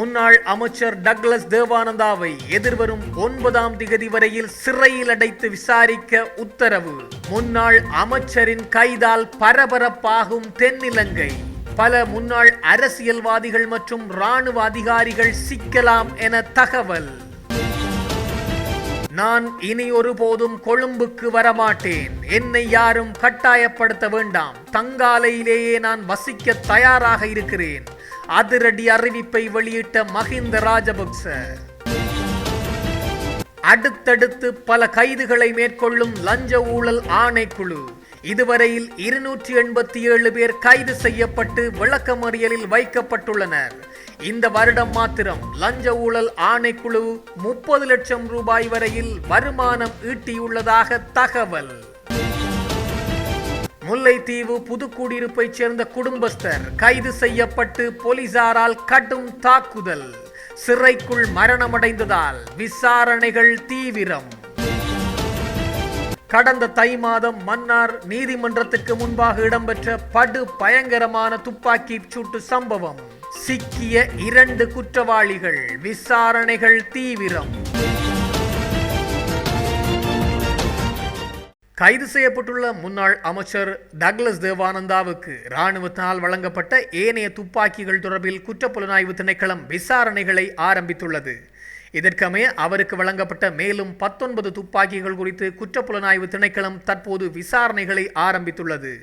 முன்னாள் அமைச்சர் டக்ளஸ் தேவானந்தாவை எதிர்வரும் ஒன்பதாம் திகதி வரையில் சிறையில் அடைத்து விசாரிக்க உத்தரவு. முன்னாள் அமைச்சரின் கைதால் பரபரப்பாகும் தென்னிலங்கை. பல முன்னாள் அரசியல்வாதிகள் மற்றும் ராணுவ அதிகாரிகள் சிக்கலாம் என தகவல். நான் இனி ஒருபோதும் கொழும்புக்கு வரமாட்டேன். என்னை யாரும் கட்டாயப்படுத்த வேண்டாம். தங்காலையிலேயே நான் வசிக்க தயாராக இருக்கிறேன். அதிரடி அறிவிப்பை வெளியிட்ட மஹிந்த ராஜபக்ச. அடுத்தடுத்து பல கைதுகளை மேற்கொள்ளும் லஞ்ச ஊழல் ஆணைக்குழு. இதுவரையில் இருநூற்றி எண்பத்தி ஏழு பேர் கைது செய்யப்பட்டு விளக்கமறியலில் வைக்கப்பட்டுள்ளனர். இந்த வருடம் மாத்திரம் லஞ்ச ஊழல் ஆணைக்குழு முப்பது லட்சம் ரூபாய் வரையில் வருமானம் ஈட்டியுள்ளதாக தகவல். முல்லைத்தீவு புதுக்குடியிருப்பைச் சேர்ந்த குடும்பஸ்தர் கைது செய்யப்பட்டு போலீசாரால் கடும் தாக்குதல். சிறைக்குள் மரணமடைந்ததால் விசாரணைகள் தீவிரம். கடந்த தை மாதம் மன்னார் நீதிமன்றத்துக்கு முன்பாக இடம்பெற்ற படு பயங்கரமான துப்பாக்கி சூட்டு சம்பவம். சிக்கிய இரண்டு குற்றவாளிகள் விசாரணைகள் தீவிரம். கைது செய்யப்பட்டுள்ள முன்னாள் அமைச்சர் டக்ளஸ் தேவானந்தாவுக்கு இராணுவத்தினால் வழங்கப்பட்ட ஏனைய துப்பாக்கிகள் தொடர்பில் குற்றப்புலனாய்வு திணைக்களம் விசாரணைகளை ஆரம்பித்துள்ளது. இதற்கமைய அவருக்கு வழங்கப்பட்ட மேலும் பத்தொன்பது துப்பாக்கிகள் குறித்து குற்றப்புலனாய்வு திணைக்களம் தற்போது விசாரணைகளை ஆரம்பித்துள்ளது.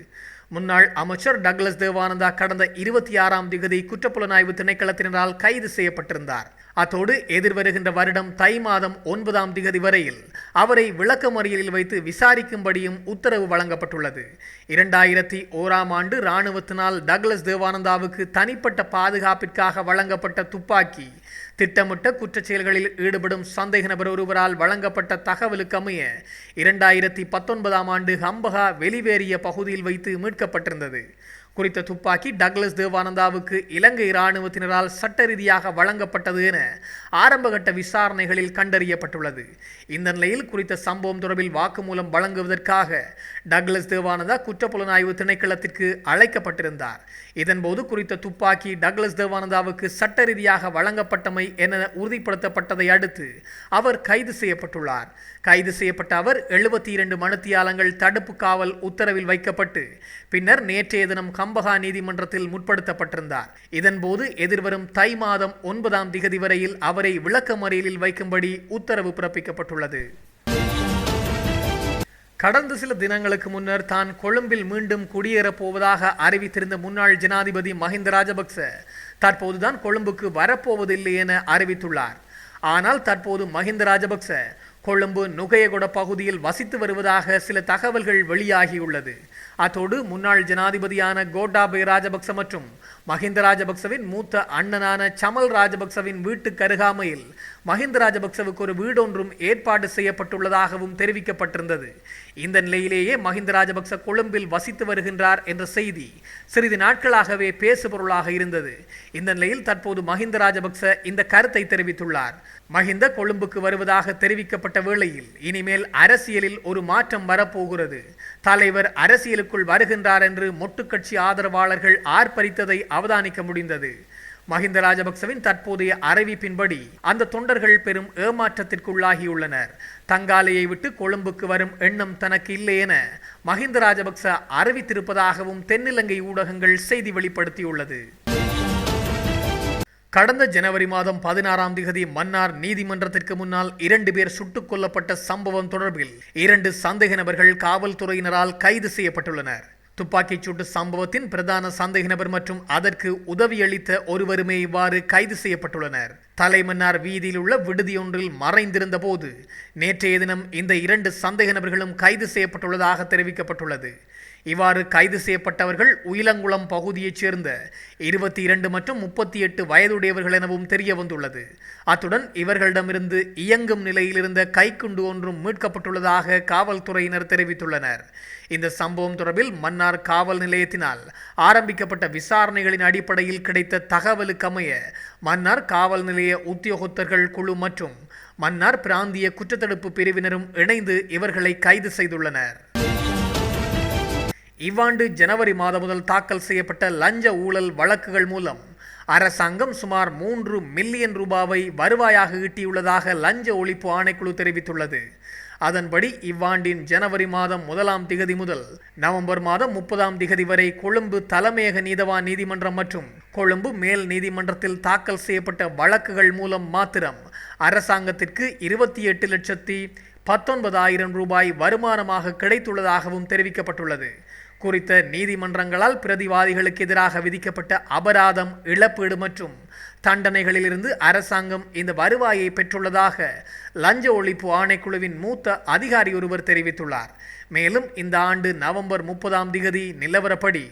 முன்னாள் அமைச்சர் டக்ளஸ் தேவானந்தா கடந்த இருபத்தி ஆறாம் திகதி குற்றப்புலனாய்வு திணைக்களத்தினரால் கைது செய்யப்பட்டிருந்தார். அத்தோடு எதிர்வருகின்ற வருடம் தை மாதம் ஒன்பதாம் திகதி வரையில் அவரை விளக்கமறியலில் வைத்து விசாரிக்கும்படியும் உத்தரவு வழங்கப்பட்டுள்ளது. இரண்டாயிரத்தி ஓராம் ஆண்டு இராணுவத்தினால் டக்ளஸ் தேவானந்தாவுக்கு தனிப்பட்ட பாதுகாப்பிற்காக வழங்கப்பட்ட துப்பாக்கி திட்டமிட்ட குற்றச் செயல்களில் ஈடுபடும் சந்தேக நபர் ஒருவரால் வழங்கப்பட்ட தகவலுக்கு அமைய இரண்டாயிரத்தி பத்தொன்பதாம் ஆண்டு ஹம்பகா வெளிவேறிய பகுதியில் வைத்து மீட்கப்பட்டிருந்தது. குறித்த துப்பாக்கி டக்ளஸ் தேவானந்தாவுக்கு இலங்கை இராணுவத்தினரால் சட்ட ரீதியாக வழங்கப்பட்டது என ஆரம்பகட்ட விசாரணைகளில் கண்டறியப்பட்டுள்ளது. இந்த நிலையில் குறித்த சம்பவம் தொடர்பில் வாக்குமூலம் வழங்குவதற்காக டக்ளஸ் தேவானந்தா குற்றப்புலனாய்வு திணைக்களத்திற்கு அழைக்கப்பட்டிருந்தார். இதன்போது குறித்த துப்பாக்கி டக்ளஸ் தேவானந்தாவுக்கு சட்ட ரீதியாக வழங்கப்பட்டமை என உறுதிப்படுத்தப்பட்டதை அடுத்து அவர் கைது செய்யப்பட்டுள்ளார். கைது செய்யப்பட்ட அவர் எழுபத்தி இரண்டு மணித்தியாலங்கள் தடுப்பு காவல் உத்தரவில் வைக்கப்பட்டு பின்னர் நேற்றைய தினம் கம்பகா நீதிமன்றத்தில் முற்படுத்தப்பட்டிருந்தார். இதன்போது எதிர்வரும் தை மாதம் ஒன்பதாம் திகதி வரையில் அவரை விளக்க மறியலில் வைக்கும்படி உத்தரவு பிறப்பிக்கப்பட்டுள்ளது. கடந்த சில தினங்களுக்கு முன்னர் தான் கொழும்பில் மீண்டும் குடியேறப் போவதாக அறிவித்திருந்த முன்னாள் ஜனாதிபதி மஹிந்த ராஜபக்ச தற்போதுதான் கொழும்புக்கு வரப்போவதில்லை என அறிவித்துள்ளார். ஆனால் தற்போது மஹிந்த ராஜபக்ச கொழும்பு நுகையகொட பகுதியில் வசித்து வருவதாக சில தகவல்கள் வெளியாகியுள்ளது. அத்தோடு முன்னாள் ஜனாதிபதியான கோட்டாபய ராஜபக்ச மற்றும் மஹிந்த ராஜபக்சவின் மூத்த அண்ணனான சமல் ராஜபக்சவின் வீட்டுக்கு அருகாமையில் மஹிந்த ராஜபக்சவுக்கு ஒரு வீடொன்றும் ஏற்பாடு செய்யப்பட்டுள்ளதாகவும் தெரிவிக்கப்பட்டிருந்தது. இந்த நிலையிலேயே மஹிந்த ராஜபக்ச கொழும்பில் வசித்து வருகின்றார் என்ற செய்தி சிறிது நாட்களாகவே பேசுபொருளாக இருந்தது. இந்த நிலையில் தற்போது மஹிந்த ராஜபக்ச இந்த கருத்தை தெரிவித்துள்ளார். மஹிந்த கொழும்புக்கு வருவதாக தெரிவிக்கப்பட்ட வேளையில் இனிமேல் அரசியலில் ஒரு மாற்றம் வரப்போகிறது. தலைவர் அரசியலுக்குள் வருகின்றார் என்று மொட்டுக்கட்சி ஆதரவாளர்கள் ஆர்ப்பரித்ததை அவதானிக்க முடிந்தது. மஹிந்த ராஜபக்சவின் தற்போதைய அறிவிப்பின்படி அந்த தொண்டர்கள் பெரும் ஏமாற்றத்திற்குள்ளாகியுள்ளனர். தங்காலையை விட்டு கொழும்புக்கு வரும் எண்ணம் தனக்கு இல்லை என மஹிந்த ராஜபக்ச அறிவித்திருப்பதாகவும் தென்னிலங்கை ஊடகங்கள் செய்தி வெளிப்படுத்தியுள்ளது. கடந்த ஜனவரி மாதம் பதினாறாம் திகதி மன்னார் நீதிமன்றத்திற்கு முன்னால் இரண்டு பேர் சுட்டுக் கொல்லப்பட்ட சம்பவம் தொடர்பில் இரண்டு சந்தேக நபர்கள் காவல்துறையினரால் கைது செய்யப்பட்டுள்ளனர். துப்பாக்கிச் சூட்டு சம்பவத்தின் பிரதான சந்தேக நபர் மற்றும் அதற்கு உதவியளித்த ஒருவருமே இவ்வாறு கைது செய்யப்பட்டுள்ளனர். தலைமன்னார் வீதியில் உள்ள விடுதியொன்றில் மறைந்திருந்த போது நேற்றைய தினம் இந்த இரண்டு சந்தேக நபர்களும் கைது செய்யப்பட்டுள்ளதாக தெரிவிக்கப்பட்டுள்ளது. இவ்வாறு கைது செய்யப்பட்டவர்கள் உயிலங்குளம் பகுதியைச் சேர்ந்த இருபத்தி இரண்டு மற்றும் முப்பத்தி எட்டு வயதுடையவர்கள் எனவும் தெரிய வந்துள்ளது. அத்துடன் இவர்களிடமிருந்து இயங்கும் நிலையில் இருந்த கைக்குண்டு ஒன்றும் மீட்கப்பட்டுள்ளதாக காவல்துறையினர் தெரிவித்துள்ளனர். இந்த சம்பவம் தொடர்பில் மன்னார் காவல் நிலையத்தினால் ஆரம்பிக்கப்பட்ட விசாரணைகளின் அடிப்படையில் கிடைத்த தகவலுக்கமைய மன்னார் காவல் நிலைய உத்தியோகத்தர்கள் குழு மற்றும் மன்னார் பிராந்திய குற்றத்தடுப்பு பிரிவினரும் இணைந்து இவர்களை கைது செய்துள்ளனர். இவ்வாண்டு ஜனவரி மாதம் முதல் தாக்கல் செய்யப்பட்ட லஞ்ச ஊழல் வழக்குகள் மூலம் அரசாங்கம் சுமார் மூன்று மில்லியன் ரூபாவை வருவாயாக ஈட்டியுள்ளதாக லஞ்ச ஒழிப்பு ஆணைக்குழு தெரிவித்துள்ளது. அதன்படி இவ்வாண்டின் ஜனவரி மாதம் முதலாம் திகதி முதல் நவம்பர் மாதம் முப்பதாம் திகதி வரை கொழும்பு தலைமையக நீதவான் நீதிமன்றம் மற்றும் கொழும்பு மேல் நீதிமன்றத்தில் தாக்கல் செய்யப்பட்ட வழக்குகள் மூலம் மாத்திரம் அரசாங்கத்திற்கு இருபத்தி எட்டு லட்சத்தி பத்தொன்பதாயிரம் ரூபாய் வருமானமாக கிடைத்துள்ளதாகவும் தெரிவிக்கப்பட்டுள்ளது. குறித்த நீதிமன்றங்களால் பிரதிவாதிகளுக்கு எதிராக விதிக்கப்பட்ட அபராதம் இழப்பீடு மற்றும் தண்டனைகளிலிருந்து அரசாங்கம் இந்த வருவாயை பெற்றுள்ளதாக லஞ்ச ஒழிப்பு ஆணைக்குழுவின் மூத்த அதிகாரி ஒருவர் தெரிவித்துள்ளார். மேலும் இந்த ஆண்டு நவம்பர் முப்பதாம் திகதி நிலவரப்படி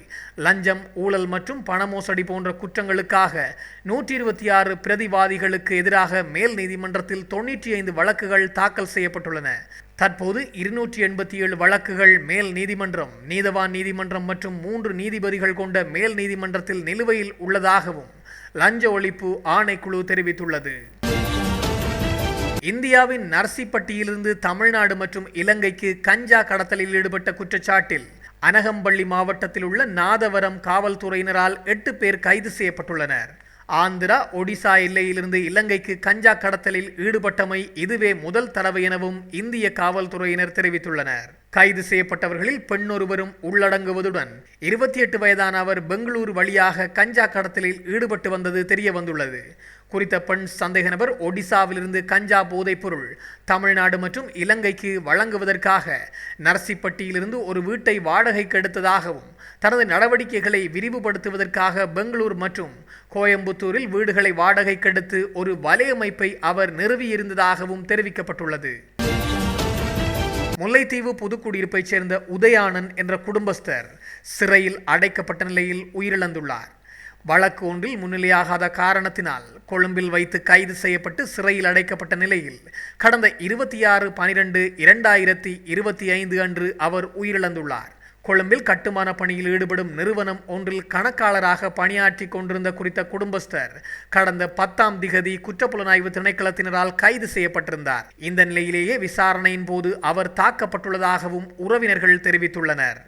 லஞ்சம் ஊழல் மற்றும் பண மோசடி போன்ற குற்றங்களுக்காக நூற்றி இருபத்தி ஆறு பிரதிவாதிகளுக்கு எதிராக மேல் நீதிமன்றத்தில் தொன்னூற்றி ஐந்து வழக்குகள் தாக்கல் செய்யப்பட்டுள்ளன. தற்போது இருநூற்றி எண்பத்தி ஏழு வழக்குகள் மேல் நீதிமன்றம் நீதவான் நீதிமன்றம் மற்றும் மூன்று நீதிபதிகள் கொண்ட மேல் நீதிமன்றத்தில் நிலுவையில் உள்ளதாகவும் லஞ்ச ஒழிப்பு ஆணைக்குழு தெரிவித்துள்ளது. இந்தியாவின் நர்சிப்பட்டியிலிருந்து தமிழ்நாடு மற்றும் இலங்கைக்கு கஞ்சா கடத்தலில் ஈடுபட்ட குற்றச்சாட்டில் அனகம்பள்ளி மாவட்டத்தில் உள்ள நாதவரம் காவல்துறையினரால் எட்டு பேர் கைது செய்யப்பட்டுள்ளனர். ஆந்திரா ஒடிசா எல்லையிலிருந்து இலங்கைக்கு கஞ்சா கடத்தலில் ஈடுபட்டமை இதுவே முதல் தடவை எனவும் இந்திய காவல்துறையினர் தெரிவித்துள்ளனர். கைது செய்யப்பட்டவர்களில் பெண்ணொருவரும் உள்ளடங்குவதுடன் இருபத்தி எட்டு வயதான அவர் பெங்களூரு வழியாக கஞ்சா கடத்தலில் ஈடுபட்டு வந்தது தெரிய வந்துள்ளது குறித்த பெண் சந்தேக நபர் ஒடிசாவிலிருந்து கஞ்சா போதைப் பொருள் தமிழ்நாடு மற்றும் இலங்கைக்கு வழங்குவதற்காக நரசிப்பட்டியிலிருந்து ஒரு வீட்டை வாடகைக்கு எடுத்ததாகவும் தனது நடவடிக்கைகளை விரிவுபடுத்துவதற்காக பெங்களூர் மற்றும் கோயம்புத்தூரில் வீடுகளை வாடகைக்கு எடுத்து ஒரு வலையமைப்பை அவர் நிறுவியிருந்ததாகவும் தெரிவிக்கப்பட்டுள்ளது. முல்லைத்தீவு புதுக்குடியிருப்பைச் சேர்ந்த உதயானன் என்ற குடும்பஸ்தர் சிறையில் அடைக்கப்பட்ட நிலையில் உயிரிழந்துள்ளார். வழக்கு ஒன்றில் முன்னிலையாகாத காரணத்தினால் கொழும்பில் வைத்து கைது செய்யப்பட்டு சிறையில் அடைக்கப்பட்ட நிலையில் கடந்த இருபத்தி ஆறு பனிரெண்டு இரண்டாயிரத்தி இருபத்தி ஐந்து அன்று அவர் உயிரிழந்துள்ளார். கொழும்பில் கட்டுமான பணியில் ஈடுபடும் நிறுவனம் ஒன்றில் கணக்காளராக பணியாற்றி கொண்டிருந்த குறித்த குடும்பஸ்தர் கடந்த பத்தாம் திகதி குற்றப்புலனாய்வு திணைக்களத்தினரால் கைது செய்யப்பட்டிருந்தார். இந்த நிலையிலேயே விசாரணையின் போது அவர் தாக்கப்பட்டுள்ளதாகவும் உறவினர்கள் தெரிவித்துள்ளனர்.